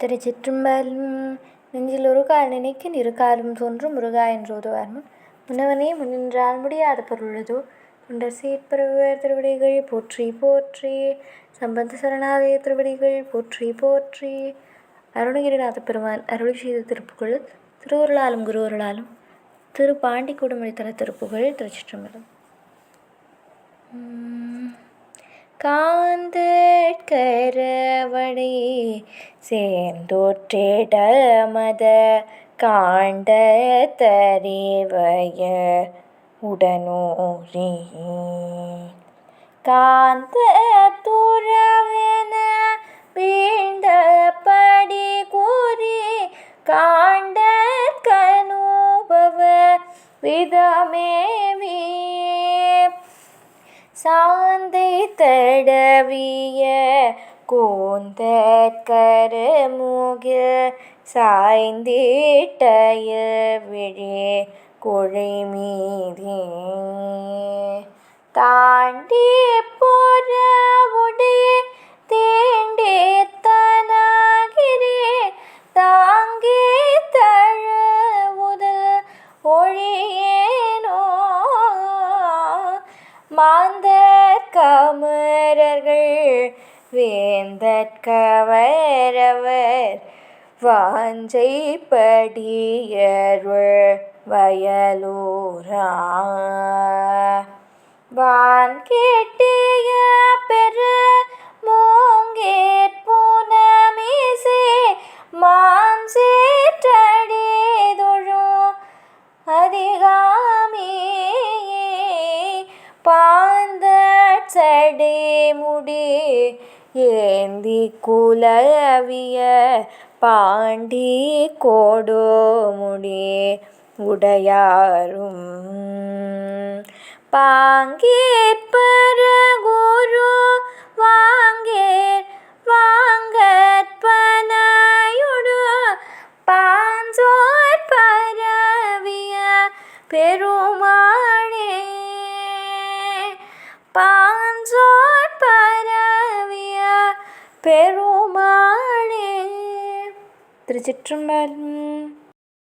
திருச்சிற்றம்பலம் நெஞ்சில் ஒரு கால் நினைக்க இரு காலும் தோன்றும் முருகா என்று ஓதுவார்முன் முன்னவனே முன்னின்றால் முடியாத பொருளதோ? தொண்டர் சீப்பிரவர் திருவடிகள் போற்றி போற்றி. சம்பந்த சரணாலய திருவடிகள் போற்றி போற்றி. அருணகிரிநாத பெருமான் அருள் செய்த திருப்புகழ் திருவருளாலும் குருவருளாலும். திரு பாண்டி குடுமொழி தர திருப்புகழ் திருச்சிற்றம்பலம். காந்த கரவடை சேர்ந்தோற்றிட மத காண்ட தறிவய உடனோரி. காந்த துறவென வீழ்ந்த படி கூறி காண்ட கனுபவ விதமேவி சாந்தே தடவிய கூந்தற்கரமுக சாய்ந்திட்டய விழே குழை மீதே தாண்டி புறவுடைய தேண்டே தனகிரி தாங்கி தழுவுதல் ஒழியேனோ. மாந்த வீரர்கள் வேந்தற்கவரவர் வாஞ்சை வயலூரா வான் கேட்டிய பெரு மூங்கேற் பூனமிசே மான் சேற்றடிதொழும் அதிகாமி சடே முடி ஏந்தி குலவிய பாண்டி கோடோ முடி உடையாரும். பாங்கேற்பர குரு வாங்கேற் வாங்கற்பனாயுடு பாஞ்சோர் பரவிய பெரும் பெருமானே திருச்சிற்றம்பலம்